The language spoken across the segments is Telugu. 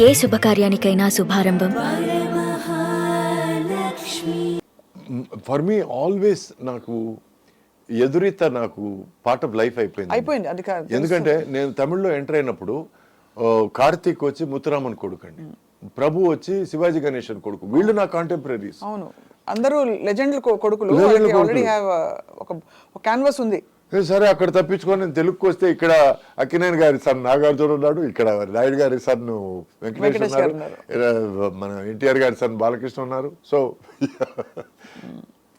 ఏ శుభకార్యానికైనా శుభారంభం. ఫర్ మీ ఆల్వేస్ నాకు ఎదురీత నాకు పార్ట్ ఆఫ్ లైఫ్ అయిపోయింది. అయిపోయింది అది కా- ఎందుకంటే నేను తమిళ్ళో ఎంటర్ అయినప్పుడు కార్తీక్ వచ్చి ముత్తురామన్ కొడుకు అండి ప్రభు వచ్చి శివాజీ గణేశన్ కొడుకు. వీళ్ళు నా కాంటెంపరీస్ అవును. అందరూ లెజెండ్ కొడుకులు. ఆల్రెడీ. హ్యావ్ ఒక క్యాన్వాస్ ఉంది. సరే అక్కడ తప్పించుకొని నేను తెలుగుకి వస్తే ఇక్కడ అక్కినేని గారి సన్ నాగార్జున ఉన్నాడు ఇక్కడ నాయుడు గారి సన్ వెంకటేష్ ఉన్నారు. మన ఎన్టీఆర్ గారి సన్ బాలకృష్ణ ఉన్నారు. సో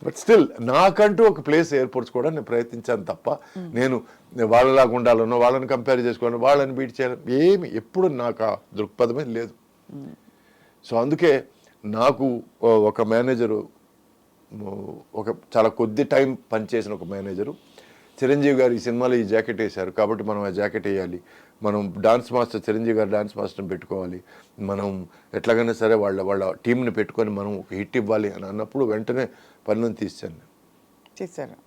బట్ స్టిల్ నాకంటూ ఒక ప్లేస్ ఏర్పరచుకోవడం నేను ప్రయత్నించాను తప్ప నేను వాళ్ళలాగా ఉండాలనో వాళ్ళని కంపేర్ చేసుకోవాలో వాళ్ళని బీట్ చేయాలి ఏమి ఎప్పుడు నాకు ఆ దృక్పథమే లేదు. సో అందుకే నాకు ఒక మేనేజరు ఒక చాలా కొద్ది టైం పనిచేసిన ఒక మేనేజరు చిరంజీవి గారు ఈ సినిమాలో ఈ జాకెట్ వేశారు. కాబట్టి మనం ఆ జాకెట్ వేయాలి. మనం డాన్స్ మాస్టర్ చిరంజీవి గారు డాన్స్ మాస్టర్ని పెట్టుకోవాలి. మనం ఎట్లాగైనా సరే వాళ్ళ వాళ్ళ టీంని పెట్టుకొని మనం ఒక హిట్ ఇవ్వాలి అని అన్నప్పుడు వెంటనే పనులను తీసాను నేను. చేశారు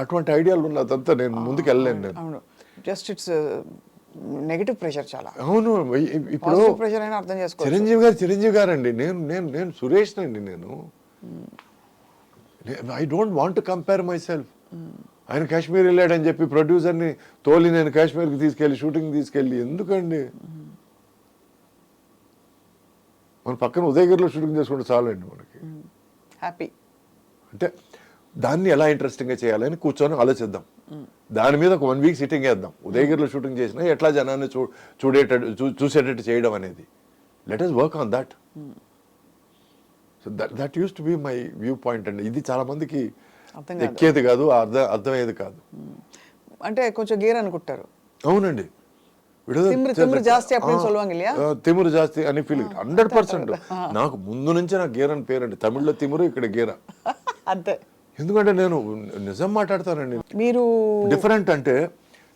అటువంటి ఐడియాలు ఉన్నదంతా నేను ముందుకు వెళ్ళలేను నేను. జస్ట్ ఇట్స్ నెగటివ్ ప్రెషర్ చాలా. అవును. ఇప్పుడు ప్రెషర్ అయినా అర్థం చేసుకోవచ్చు. చిరంజీవి గారు చిరంజీవి గారు అండి నేను నేను నేను. సురేష్ అండి నేను I don't want to compare myself. ఆయన కాశ్మీర్ వెళ్ళాడని చెప్పి ప్రొడ్యూసర్ని తోలి నేను కాశ్మీర్కి తీసుకెళ్ళి షూటింగ్ తీసుకెళ్ళి ఎందుకండి? మన పక్కన ఉదయగిరిలో షూటింగ్ చేసుకుంటే చాలండి మనకి. హ్యాపీ. అంటే దాన్ని ఎలా ఇంట్రెస్టింగ్గా చేయాలని కూర్చొని ఆలోచిద్దాం. దాని మీద ఒక వన్ వీక్ సిట్టింగ్ వేద్దాం. ఉదయగిరిలో షూటింగ్ చేసినా ఎట్లా జనాన్ని చూ చూడేటట్టు చూసేటట్టు చేయడం అనేది. Let us work on that so that that use to be my viewpoint అండి. ఇది చాలా మందికి అర్థం కాదు. ఎక్కేది కాదు అర్థం అర్థమయ్యేది కాదు. అంటే కొంచెం గేర్ అనుకుంటారు. అవునండి. తిమురు జాస్తి అని ఫీల్ హండ్రెడ్ పర్సెంట్. నాకు ముందు నుంచి నాకు గేర్ అని పేరండి. తమిళ్ళో తిమురు ఇక్కడ గేరా. అంతే. ఎందుకంటే నేను నిజం మాట్లాడతానండి. మీరు డిఫరెంట్ అంటే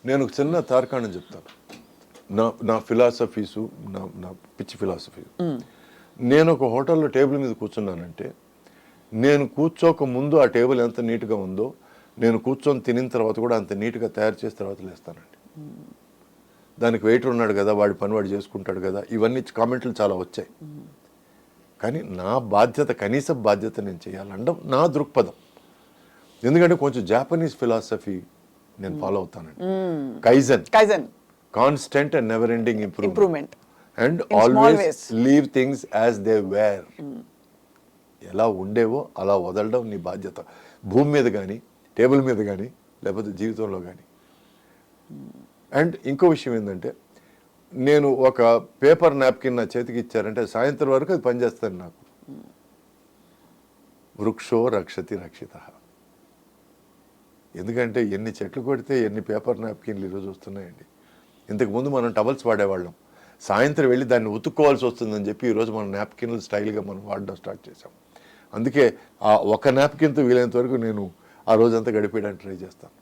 నేను ఒక చిన్న తార్కాణం చెప్తాను. నా నా ఫిలాసఫీసు నా నా పిచ్చి ఫిలాసఫీ నేను ఒక హోటల్లో టేబుల్ మీద కూర్చున్నానంటే నేను కూర్చోక ముందు ఆ టేబుల్ ఎంత నీట్గా ఉందో నేను కూర్చొని తినిన తర్వాత కూడా అంత నీట్గా తయారు చేసిన తర్వాత లేస్తానండి. దానికి వెయిటర్ ఉన్నాడు కదా వాడి పని వాడు చేసుకుంటాడు కదా ఇవన్నీ కామెంట్లు చాలా వచ్చాయి. కానీ నా బాధ్యత కనీస బాధ్యత నేను చేయాలండం నా దృక్పథం. ఎందుకంటే కొంచెం జాపనీస్ ఫిలాసఫీ నేను ఫాలో అవుతానండి. Kaizen kaizen constant and never ending improvement and always. Leave things as they were ఎలా ఉండేవో అలా వదలడం నీ బాధ్యత. భూమి మీద కానీ టేబుల్ మీద కానీ లేకపోతే జీవితంలో కానీ అండ్ ఇంకో విషయం ఏంటంటే నేను ఒక పేపర్ నాప్కిన్ నా చేతికి ఇచ్చారంటే సాయంత్రం వరకు అది పనిచేస్తాను నాకు. వృక్షో రక్షతి రక్షిత. ఎందుకంటే ఎన్ని చెట్లు కొడితే ఎన్ని పేపర్ నాప్కిన్లు ఈరోజు వస్తున్నాయండి. ఇంతకుముందు మనం టవల్స్ వాడేవాళ్ళం. సాయంత్రం వెళ్ళి దాన్ని ఉతుక్కోవాల్సి వస్తుందని చెప్పి ఈరోజు మనం నాప్కిన్లు స్టైల్గా మనం వాడడం స్టార్ట్ చేసాం అందుకే ఆ ఒక నాప్కిన్తో వీలైనంత వరకు నేను ఆ రోజంతా గడిపేయడానికి ట్రై చేస్తాను.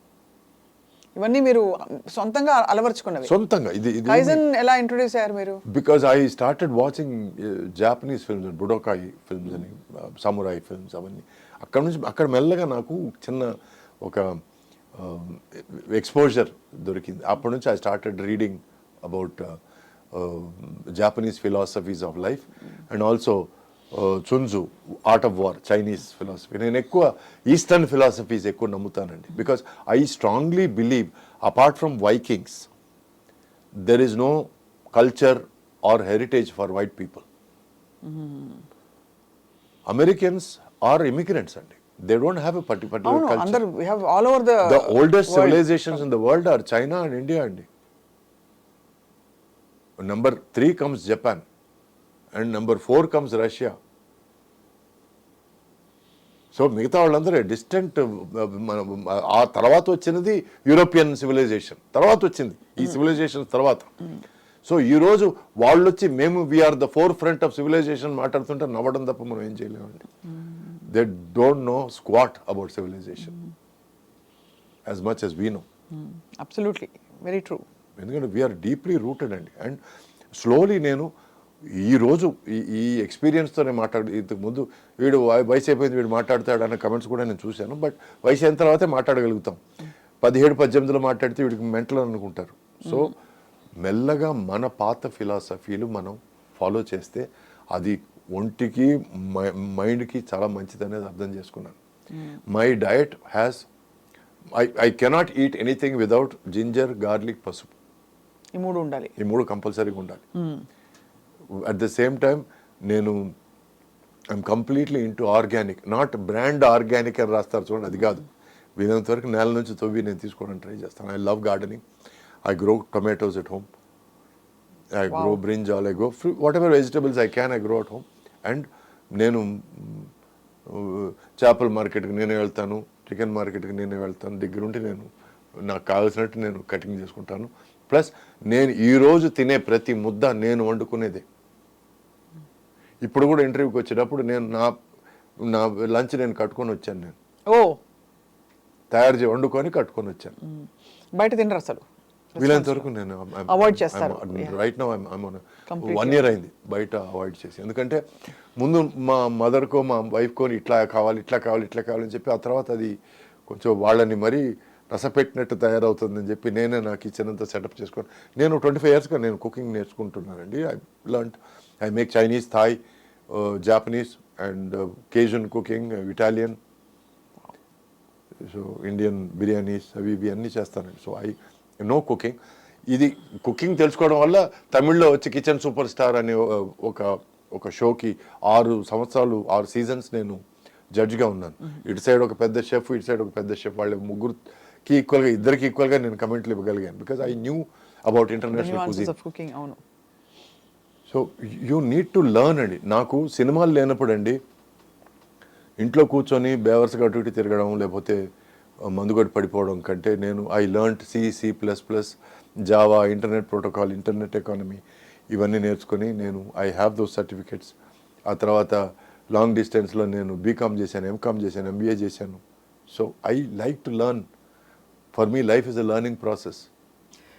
ఇవన్నీ మీరు సొంతంగా అలవర్చుకున్నవి. సొంతంగా. ఇది ఇది కైజన్ ఎలా ఇంట్రొడ్యూస్ అయ్యారు మీరు? Because I started watching Japanese films బుడోకాయి films అని సమురాయి ఫిల్మ్స్ అవన్నీ. అక్కడ నుంచి అక్కడ మెల్లగా నాకు చిన్న ఒక ఎక్స్పోజర్ దొరికింది. అప్పటి నుంచి I started reading about Japanese philosophies of life and also Sun Tzu art of war Chinese philosophy నేను ఎక్కువ ఈస్టర్న్ ఫిలాసఫీస్ ఎక్కువ నమ్ముతానండి because I strongly believe apart from Vikings there is no culture or heritage for white people. Americans are immigrants and they don't have a parti- particular అవును culture. అందరు we have all over the the oldest civilizations in the world are China and India and number 3 comes Japan and number 4 comes Russia. So మిగతా వాళ్ళందరూ డిస్టెంట్ ఆ తర్వాత వచ్చినది యూరోపియన్ సివిలైజేషన్ తర్వాత వచ్చింది. ఈ సివిలైజేషన్ తర్వాత. సో ఈ రోజు వాళ్ళు వచ్చి మేము we're the forefront of civilization మాట్లాడుతుంటే నవ్వడం తప్ప మనం ఏం చేయలేమండి. They don't know squat about civilization as much as we know absolutely very true ఎందుకంటే వీఆర్ డీప్లీ రూటెడ్ అండి. అండ్ స్లోలీ నేను ఈ రోజు ఈ ఈ ఎక్స్పీరియన్స్తోనే మాట్లాడు ఇంతకు ముందు వీడు వయ- వయసు అయిపోయింది వీడు మాట్లాడతాడు అన్న కమెంట్స్ కూడా నేను చూశాను. బట్ వయసు అయిన తర్వాతే మాట్లాడగలుగుతాం. పదిహేడు పద్దెనిమిదిలో మాట్లాడితే వీడికి మెంటల్ అనుకుంటారు. సో మెల్లగా మన పాత ఫిలాసఫీలు మనం ఫాలో చేస్తే అది ఒంటికి మై- మైండ్కి చాలా మంచిది అనేది అర్థం చేసుకున్నాను. My diet has I I cannot eat anything without ginger garlic పసుపు. ఈ మూడు ఉండాలి. ఈ మూడు కంపల్సరీగా ఉండాలి. అట్ ద సేమ్ టైం నేను I'm completely into organic not brand organic అని రాస్తారు చూడండి అది కాదు. వీలైనంత వరకు నేల నుంచి తవ్వి నేను తీసుకోవడానికి ట్రై చేస్తాను. I love gardening I grow tomatoes at home I grow brinjal I grow fru whatever vegetables I can I grow at home and నేను చేపల మార్కెట్కి నేనే వెళ్తాను చికెన్ మార్కెట్కి నేనే వెళ్తాను దగ్గరుండి నేను నాకు కావాల్సినట్టు నేను కటింగ్ చేసుకుంటాను. ప్లస్ నేను ఈరోజు తినే ప్రతి ముద్ద నేను వండుకునేదే. ఇప్పుడు కూడా ఇంటర్వ్యూకి వచ్చేటప్పుడు నేను నా నా లంచ్ నేను కట్టుకొని వచ్చాను నేను. ఓ. తయారు చేసి వండుకొని కట్టుకొని వచ్చాను. బయట తినరు అసలు. వీలైనంత వరకు నేను Avoid చేస్తారు. Right no. వన్ ఇయర్ అయింది బయట అవాయిడ్ చేసి. ఎందుకంటే ముందు మా మదర్కో మా వైఫ్కో ఇట్లా కావాలి ఇట్లా కావాలి ఇట్లా కావాలని చెప్పి ఆ తర్వాత అది కొంచెం వాళ్ళని మరీ రసపెట్టినట్టు తయారవుతుందని చెప్పి నేనే నా కిచెన్ అంతా సెటప్ చేసుకొని నేను ట్వంటీ ఫైవ్ ఇయర్స్గా నేను cooking నేర్చుకుంటున్నానండి. I learn I make Chinese Thai Japanese and Cajun cooking Italian so Indian biryanis అవి ఇవి అన్నీ చేస్తానండి సో ఐ నో కుకింగ్ ఇది కుకింగ్ తెలుసుకోవడం వల్ల తమిళ్ళో వచ్చి కిచెన్ సూపర్ స్టార్ అనే ఓ- ఒక ఒక షోకి ఆరు సంవత్సరాలు ఆరు సీజన్స్ నేను జడ్జ్గా ఉన్నాను. ఇటు సైడ్ ఒక పెద్ద షెఫ్ ఇటు సైడ్ ఒక పెద్ద షెఫ్ వాళ్ళ ముగ్గురుకి ఈక్వల్గా ఇద్దరికి ఈక్వల్గా నేను కమెంట్లు ఇవ్వగలిగాను. Because I knew about international cooking అవును. So you need to learn అండి. నాకు సినిమాలు లేనప్పుడు అండి ఇంట్లో కూర్చొని బేవర్స్గా అటు ఇటు తిరగడం లేకపోతే మందుగడ్డి పడిపోవడం కంటే నేను I learnt C C plus plus Java internet protocol internet economy ఇవన్నీ నేర్చుకొని నేను ఐ హ్యావ్ దోస్ సర్టిఫికెట్స్ ఆ తర్వాత లాంగ్ డిస్టెన్స్లో నేను బీకామ్ చేశాను ఎంకామ్ చేశాను ఎంబీఏ చేశాను. So I like to learn for me life is a learning process